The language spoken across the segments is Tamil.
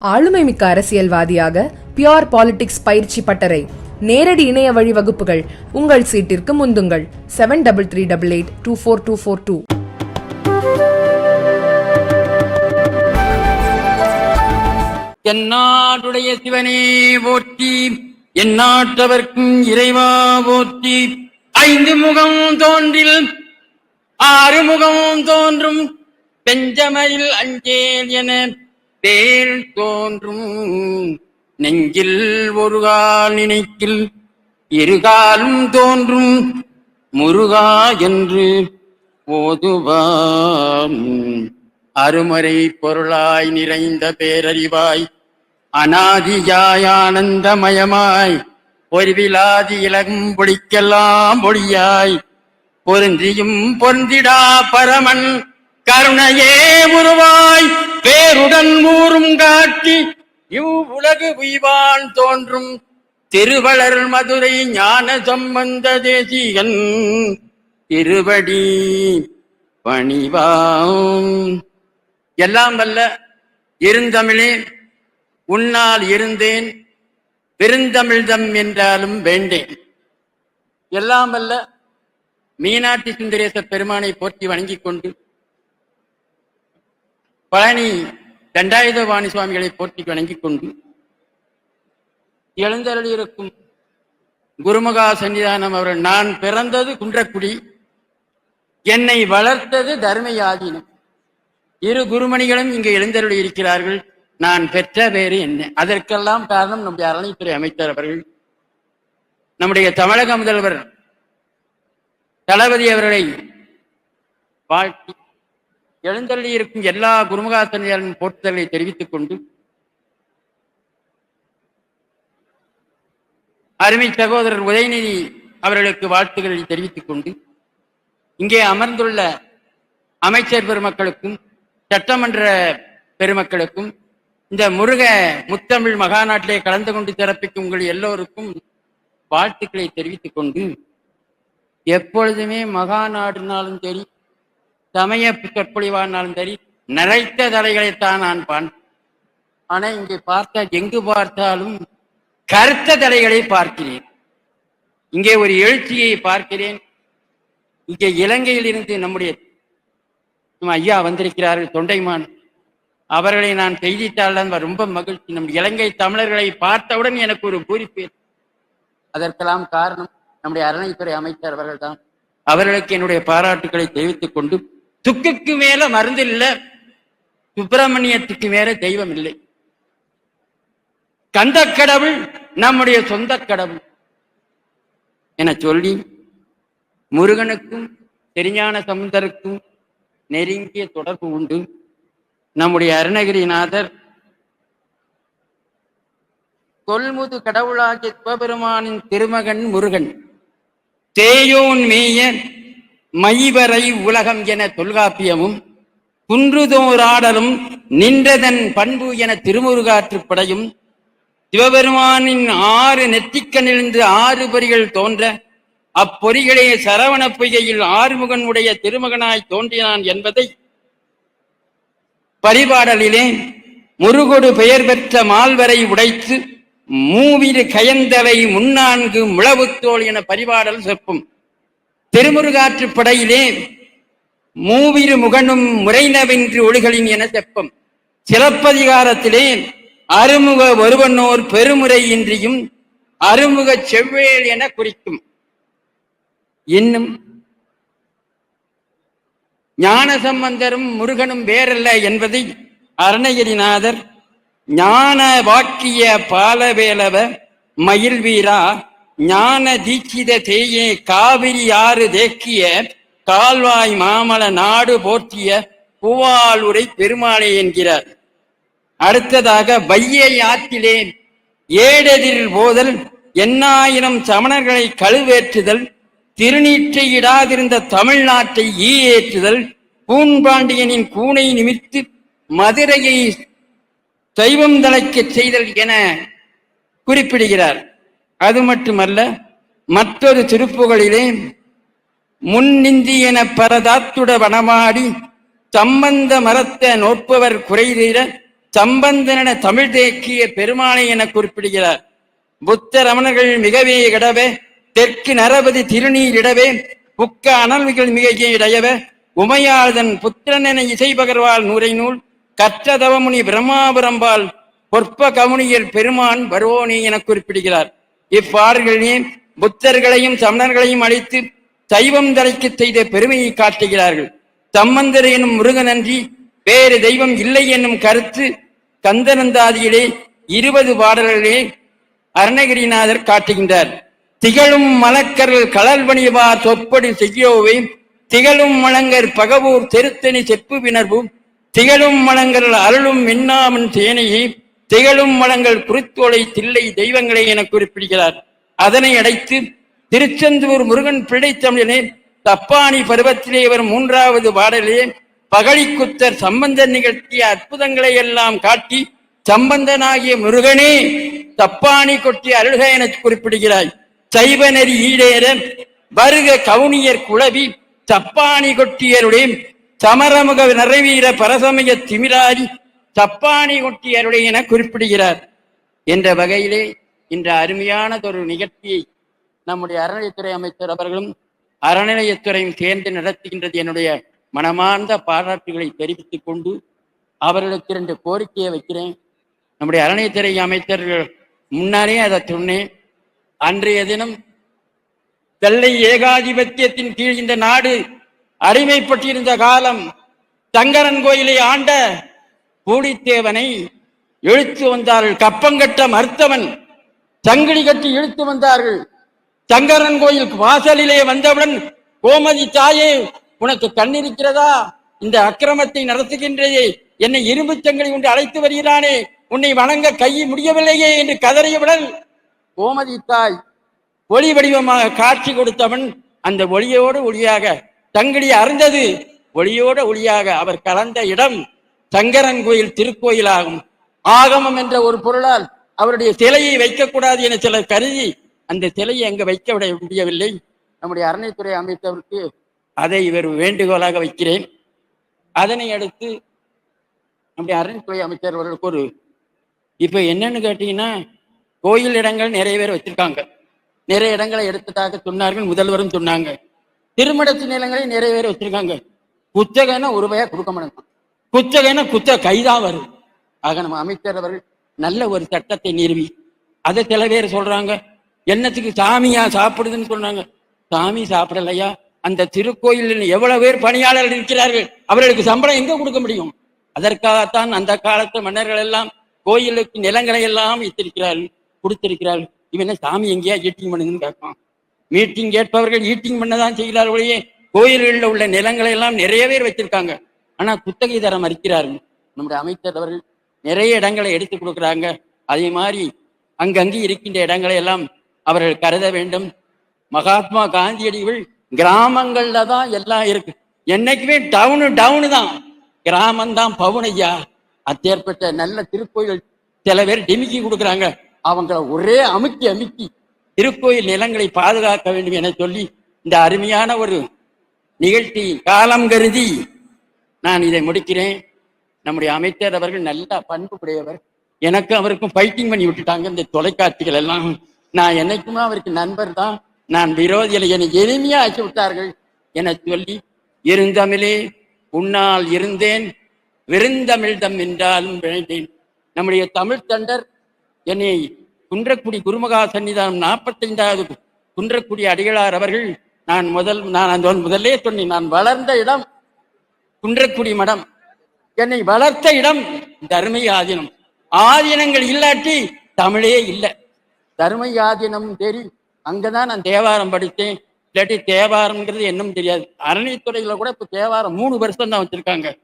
ஆளுமை மிக்க அரசியல்வாதியாக பியோர் பாலிடிக்ஸ் பயிற்சி பட்டறை. நேரடி இணைய வழி வகுப்புகள். உங்கள் சீட்டிற்கு முந்துங்கள். Seven double three double eight two four two four two தென்னாடுடைய சிவனே போற்றி. எந்நாட்டவர்க்கும் இறைவா போற்றி. ஐந்து முகம் தோன்றில் ஆறு முகம் தோன்றும். பெஞ்சமையில் அஞ்சேல் என தேள் தோன்றும். நெஞ்சில் ஒரு கால் நினைக்கில் இருகாலும் தோன்றும். முருகா என்று ஓதுவான் அருமறை பொருளாய் நிறைந்த பேரறிவாய். அநாதியாய் ஆனந்தமயமாய். பொறிவிலாதி இலகும்பொழிக்கெல்லாம் பொழியாய். பொருந்தியும் பொருந்திடா பரமன். கருணையே உருவாய். பேருடன் ஊரும் காட்டி இவ் உலகு உய்வான் தோன்றும். திருவளர் மதுரை ஞான சம்பந்த தேசிகன் திருவடி பணிவாம். எல்லாம் வல்ல இருந்தமிழே உன்னால் இருந்தேன் பெருந்தமிழ்தம் என்றாலும் வேண்டேன். எல்லாம் வல்ல மீனாட்சி சுந்தரேச பெருமானை போற்றி வணங்கிக் கொண்டு பழனி தண்டாயுதபாணி சுவாமிகளை போற்றி வணங்கிக் கொண்டு எழுந்தருளியிருக்கும் குருமகா சன்னிதானம் அவர்கள் நான் பிறந்தது குன்றக்குடி என்னை வளர்த்தது தர்மயாதீனம். இரு குருமணிகளும் இங்கு எழுந்தருளி இருக்கிறார்கள். நான் பெற்ற பேரு என்ன? அதற்கெல்லாம் காரணம் நம்முடைய அறநிலைத்துறை அமைச்சர் அவர்கள். நம்முடைய தமிழக முதல்வர் தளபதி அவர்களை வாழ்த்தி எழுந்தள்ளி இருக்கும் எல்லா குருமகாசனியாரின் போற்றுதலை தெரிவித்துக் கொண்டு அருமை சகோதரர் உதயநிதி அவர்களுக்கு வாழ்த்துக்களை தெரிவித்துக் கொண்டு இங்கே அமர்ந்துள்ள அமைச்சர் பெருமக்களுக்கும் சட்டமன்ற பெருமக்களுக்கும் இந்த முருக முத்தமிழ் மகாநாட்டிலே கலந்து கொண்டு சிறப்பிக்கும் உங்கள் எல்லோருக்கும் வாழ்த்துக்களை தெரிவித்துக் கொண்டு எப்பொழுதுமே மகாநாடுனாலும் சரி சமய சொற்பொழிவானாலும் சரி நிறைத்த தலைகளைத்தான் நான் பான். ஆனா இங்கே பார்த்த எங்கு பார்த்தாலும் கருத்த தலைகளை பார்க்கிறேன். இங்கே ஒரு எழுச்சியை பார்க்கிறேன். இங்கே இலங்கையிலிருந்து நம்முடைய ஐயா வந்திருக்கிறார்கள் தொண்டைமான். அவர்களை நான் செய்தித்தாள்தான் ரொம்ப மகிழ்ச்சி. நம் இலங்கை தமிழர்களை பார்த்தவுடன் எனக்கு ஒரு பூரிப்பு அதற்கெல்லாம் காரணம் நம்முடைய அரணைத்துறை அமைச்சர் அவர்கள் தான் அவர்களுக்கு என்னுடைய பாராட்டுக்களை தெரிவித்துக் கொண்டு துக்குக்கு மேல மருந்து இல்ல சுப்பிரமணியத்துக்கு மேல தெய்வம் இல்லை. கந்த கடவுள் நம்முடைய சொந்த கடவுள். என சொல்லி முருகனுக்கும் திருஞான சமுந்தருக்கும் நெருங்கிய தொடர்பு உண்டு. நம்முடைய அருணகிரிநாதர் கொள்முது கடவுளாகிய சிவபெருமானின் திருமகன் முருகன். தேயோன் மேயன் மைவரை உலகம் என தொல்காப்பியமும் குன்றுதோராடலும் நின்றதன் பண்பு என திருமுருகாற்றுப்படையும் சிவபெருமானின் ஆறு நெற்றிக்கண்ணிலிருந்து ஆறு பொறிகள் தோன்ற அப்பொறிகளே சரவண பொய்கையில் ஆறுமுகன் உடைய திருமகனாய் தோன்றினான் என்பதை பரிபாடலிலே முருகொடு பெயர் பெற்ற மால்வரை உடைத்து மூவிரு கயந்தவை முன்னான்கு முழவுத்தோல் என பரிபாடல் செப்பும். திருமுருகாற்று படையிலே மூவிரு முகனும் முறைனவென்று ஒளிகளின் என செப்பம். சிலப்பதிகாரத்திலே அருமுக ஒருவனோர் பெருமுறை இன்றியும் அருமுக செவ்வேல் என குறிக்கும். இன்னும் ஞானசம்பந்தரும் முருகனும் வேறல்ல என்பதை அருணகிரிநாதர் ஞான வாக்கிய பாலவேலவ மயில்வீரா ஞான தீட்சித தேயே காவிரி ஆறு தேக்கிய கால்வாய் மாமல நாடு போற்றிய பூவாளுரை பெருமாளே என்கிறார். அடுத்ததாக வையை ஆற்றிலே ஏடெதிரில் போதல் எண்ணாயிரம் சமணர்களை கழுவேற்றுதல் திருநீற்றை இடாதிருந்த தமிழ்நாட்டை ஈயேற்றுதல் பூன்பாண்டியனின் கூனை நிமித்து மதுரையை தெய்வம் தலைக்கச் செய்தல் என குறிப்பிடுகிறார். அது மட்டுமல்ல மற்றொரு திருப்புகளிலே முன்னிந்தி என பரதாத்துட வனமாடி சம்பந்த மரத்தை நோட்பவர் குறைதீர சம்பந்தன தமிழ் தேக்கிய பெருமானை என குறிப்பிடுகிறார். புத்த ரமணர்கள் மிகவே இடவே தெற்கு நரபதி திருநீரிடவே புக்க அனல்விகள் மிக இடையவே உமையாதன் புத்திரன் என இசை பகர்வால் நூரை நூல் கற்ற தவமுனி பிரம்மாபுரம்பால் பொற்ப கவுனியர் பெருமான் வருவோனி என குறிப்பிடுகிறார். இப்பாடல்களிலே புத்தர்களையும் சமணர்களையும் அழித்து சைவம் தலைக்கு செய்த பெருமையை காட்டுகிறார்கள். சம்பந்தர் எனும் முருகனன்றி வேறு தெய்வம் இல்லை என்னும் கருத்து கந்தனந்தாதியிலே இருபது பாடல்களே அருணகிரிநாதர் காட்டுகின்றார். திகழும் மலக்கர்கள் கலல்வணிவா சொப்படி செய்யோவை திகழும் மலங்கர் பகவூர் தெருத்தனி செப்பு வினர்வும் திகழும் மலங்கர் அருளும் மின்னாமன் சேனையை திகழும் வளங்கள் குறித்தோலை தில்லை தெய்வங்களை என குறிப்பிடுகிறார். அதனை அடைத்து திருச்செந்தூர் முருகன் பிள்ளை தமிழனே தப்பானி பருவத்திலே வரும் மூன்றாவது பாடலே பகழிக்குத்தர் சம்பந்தர் நிகழ்த்திய அற்புதங்களை எல்லாம் காட்டி சம்பந்தனாகிய முருகனே தப்பானி கொட்டி அருள்க என குறிப்பிடுகிறாய். சைவ நெறி ஈடேற வருக கவுனியர் குழவி தப்பானி கொட்டியருடைய சமரமுக நிறைவீர பரசமய திமிராரி சப்பானி கொட்டியருடைய என குறிப்பிடுகிறார். என்ற வகையிலே இந்த அருமையானதொரு நிகழ்ச்சியை நம்முடைய அறநிலையத்துறை அமைச்சர் அவர்களும் அறநிலையத்துறையும் சேர்ந்து நடத்துகின்றது என்னுடைய மனமார்ந்த பாராட்டுகளை தெரிவித்துக் கொண்டு அவர்களுக்கு இரண்டு கோரிக்கையை வைக்கிறேன். நம்முடைய அறநிலையத்துறை அமைச்சர்கள் முன்னாலே அதை சொன்னேன். அன்றைய தினம் தெல்லை ஏகாதிபத்தியத்தின் கீழ் இந்த நாடு அடிமைப்பட்டிருந்த காலம் சங்கரன் கோயிலை ஆண்ட பூலித்தேவனை இழுத்து வந்தார்கள். கப்பங்கட்ட மருத்தவன் சங்கிலி கட்டி இழுத்து வந்தார்கள். சங்கரன் கோயில் வாசலிலே வந்தவுடன் கோமதி தாயே உனக்கு கண்ணிருக்கிறதா? இந்த அக்கிரமத்தை நடத்துகின்றதே என்னை இரும்பு சங்கிலி கொண்டு அழைத்து வருகிறானே. உன்னை வணங்க கை முடியவில்லையே என்று கதறியவுடன் கோமதி தாய் ஒளி வடிவமாக காட்சி கொடுத்தவன் அந்த ஒளியோடு ஒளியாக சங்கிலி அறிந்தது ஒளியோட ஒளியாக அவர் கலந்த இடம் சங்கரன் கோயில் திருக்கோயிலாகும். ஆகமம் என்ற ஒரு பொருளால் அவருடைய சிலையை வைக்கக்கூடாது என சிலர் கருதி அந்த சிலையை அங்கு வைக்க விட முடியவில்லை. நம்முடைய அறநிலைத்துறை அமைச்சருக்கு அதை இவர் வேண்டுகோளாக வைக்கிறேன். அதனை அடுத்து நம்முடைய அறநிலைத்துறை அமைச்சர் அவர்களுக்கு ஒரு இப்போ என்னன்னு கேட்டீங்கன்னா கோயில் இடங்கள் நிறைய பேர் வச்சிருக்காங்க. நிறைய இடங்களை எடுத்ததாக சொன்னார்கள் முதல்வரும் சொன்னாங்க. திருமணத்து நிலங்களை நிறைய பேர் வச்சிருக்காங்க. புத்தகம்னா ஒரு ரூபாயா கொடுக்க மாட்டாங்க. குத்தகைன்னா குத்த கைதான் வரும் ஆக நம்ம அமைச்சர் அவர்கள் நல்ல ஒரு சட்டத்தை நிறுவி. அதை சில பேர் சொல்றாங்க என்னத்துக்கு சாமியா சாப்பிடுதுன்னு சொன்னாங்க சாமி சாப்பிடலையா? அந்த திருக்கோயிலில் எவ்வளவு பேர் பணியாளர்கள் இருக்கிறார்கள்? அவர்களுக்கு சம்பளம் எங்க கொடுக்க முடியும்? அதற்காகத்தான் அந்த காலத்து மன்னர்கள் எல்லாம் கோயிலுக்கு நிலங்களை எல்லாம் வைத்திருக்கிறார்கள் கொடுத்திருக்கிறார்கள். இவன் சாமி எங்கேயா ஈட்டிங் பண்ணுதுன்னு கேட்பான். மீட்டிங் கேட்பவர்கள் ஈட்டிங் பண்ணதான் செய்கிறார்களே கோயில்களில் உள்ள நிலங்களை எல்லாம் நிறைய பேர் வச்சிருக்காங்க. ஆனா குத்தகை தர நம்முடைய அமைச்சர் அவர்கள் நிறைய இடங்களை எடுத்து கொடுக்குறாங்க. அதே மாதிரி அங்கங்கே இருக்கின்ற இடங்களை எல்லாம் அவர்கள் கருத வேண்டும். மகாத்மா காந்தியடிகள் கிராமங்கள்ல தான் எல்லாம் இருக்கு. என்னைக்குமே டவுனு டவுனு தான். கிராமம் தான் பவுனையா அத்தேற்பட்ட நல்ல திருக்கோயில் சில பேர் டிமிக்கி கொடுக்குறாங்க. அவங்கள ஒரே அமுக்கி அமுக்கி திருக்கோயில் நிலங்களை பாதுகாக்க வேண்டும் என சொல்லி இந்த அருமையான ஒரு நிகழ்ச்சி காலம் கருதி நான் இதை முடிக்கிறேன். நம்முடைய அமைச்சர் அவர்கள் நல்ல பண்பு உடையவர் எனக்கு அவருக்கும் ஃபைட்டிங் பண்ணி விட்டுட்டாங்க. இந்த தொலைக்காட்சிகள் எல்லாம். நான் என்னைக்குமே அவருக்கு நண்பர் தான். நான் விரோதியில் என்னை எளிமையா ஆக்கி விட்டார்கள் என சொல்லி இருந்தமிழே உன்னால் இருந்தேன். விருந்தமிழ்தம் என்றாலும் விழைந்தேன். நம்முடைய தமிழ் தண்டர் என்னை குன்றக்குடி குருமகா சன்னிதானம் நாற்பத்தைந்தாவது குன்றக்குடி அடிகளார் அவர்கள். நான் முதல் நான் அந்த முதல்லே சொன்னேன். நான் வளர்ந்த இடம் குன்றக்குடி மடம். என்னை வளர்த்த இடம் தர்மை ஆதீனம் ஆதீனங்கள் இல்லாட்டி தமிழே இல்லை. தர்மை ஆதீனம் தெரி அங்கதான் நான் தேவாரம் படித்தேன். இல்லாட்டி தேவாரம்ங்கிறது என்னும் தெரியாது. அறநிலைத்துறையில கூட இப்ப தேவாரம் மூணு வருஷம் தான் வச்சிருக்காங்க.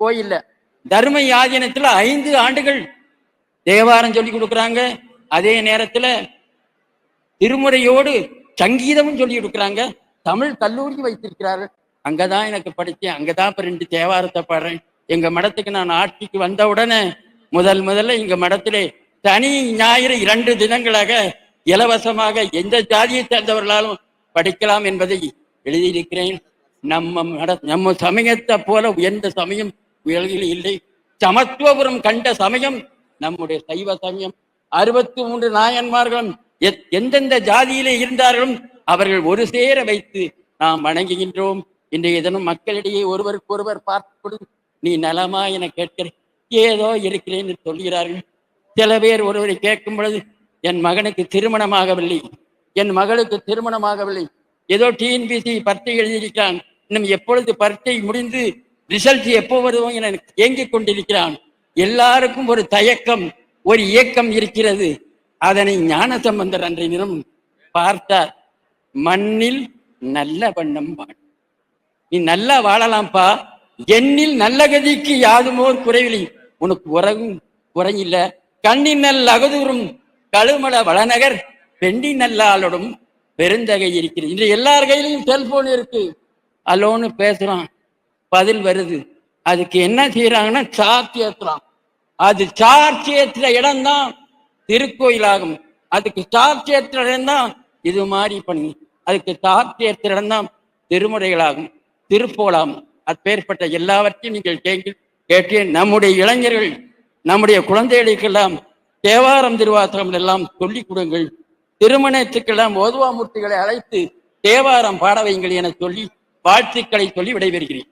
கோயில்ல. தர்ம யாதீனத்துல ஐந்து ஆண்டுகள் தேவாரம் சொல்லி கொடுக்குறாங்க. அதே நேரத்துல திருமுறையோடு சங்கீதமும் சொல்லி கொடுக்குறாங்க. தமிழ் கல்லூரி வைத்திருக்கிறார்கள். அங்கதான் எனக்கு படித்தேன் அங்கதான் இப்ப ரெண்டு தேவாரத்தை பாடுறேன். எங்க மடத்துக்கு நான் ஆட்சிக்கு வந்த உடனே முதல் முதல்ல எங்க மடத்திலே தனி ஞாயிறு இரண்டு தினங்களாக இலவசமாக எந்த ஜாதியை சேர்ந்தவர்களாலும் படிக்கலாம் என்பதை எழுதியிருக்கிறேன். நம்ம மட நம்ம சமயத்தை போல உயர்ந்த சமயம் உலகில் இல்லை. சமத்துவபுரம் கண்ட சமயம் நம்முடைய சைவ சமயம். அறுபத்தி மூன்று நாயன்மார்களும் எத்- எந்தெந்த ஜாதியிலே இருந்தார்களும் அவர்கள் ஒரு சேர வைத்து நாம் வணங்குகின்றோம். இன்றைய தினம் மக்களிடையே ஒருவருக்கு ஒருவர் பார்த்து நீ நலமா என கேட்கிறேன் ஏதோ இருக்கிறேன் என்று சொல்கிறார்கள். சில பேர் ஒருவரை கேட்கும் பொழுது என் மகனுக்கு திருமணமாகவில்லை. என் மகளுக்கு திருமணமாகவில்லை. ஏதோ டிஎன்பிசி பரீட்சை எழுதியிருக்கிறான். இன்னும் எப்பொழுது பரீட்சை முடிந்து ரிசல்ட் எப்போ வருவோம் என ஏங்கிக் கொண்டிருக்கிறான். எல்லாருக்கும் ஒரு தயக்கம் ஒரு இயக்கம் இருக்கிறது. அதனை ஞான சம்பந்தர் அன்றைய தினம் பார்த்தார். மண்ணில் நல்ல வண்ணம் பாடு நீ நல்லா வாழலாம்ப்பா. எண்ணில் நல்ல கதிக்கு யாதுமோர் குறைவில்லை. உனக்கு உறவும் குறையில்ல. கண்ணின் நல் அகதூரும் கழுமல வளநகர் பெண்டி நல்லாளோடும் பெருந்தகை இருக்கிறது. இன்று எல்லார் கையிலையும் செல்போன் இருக்கு. அலோன்னு பேசுறான். பதில் வருது. அதுக்கு என்ன செய்யறாங்கன்னா சார்ஜ் ஏத்துறான். அது சார்ஜ் ஏற்றுற இடம்தான் திருக்கோயிலாகும். அதுக்கு சார்ஜ் ஏற்றுற இடம்தான் இது மாதிரி பண்ணி அதுக்கு சார்ஜ் ஏத்துற இடம்தான் திருமுறைகளாகும். திருப்போலாம். அப்பேற்பட்ட எல்லாவற்றையும் நீங்கள் கேட்கு கேட்டு நம்முடைய இளைஞர்கள் நம்முடைய குழந்தைகளுக்கெல்லாம் தேவாரம் திருவாசகம் எல்லாம் சொல்லிக் கொடுங்கள். திருமணத்துக்கெல்லாம் ஓதுவாமூர்த்திகளை அழைத்து தேவாரம் பாட வைங்கள் என சொல்லி வாழ்த்துக்களை சொல்லி விடைபெறுகிறேன்.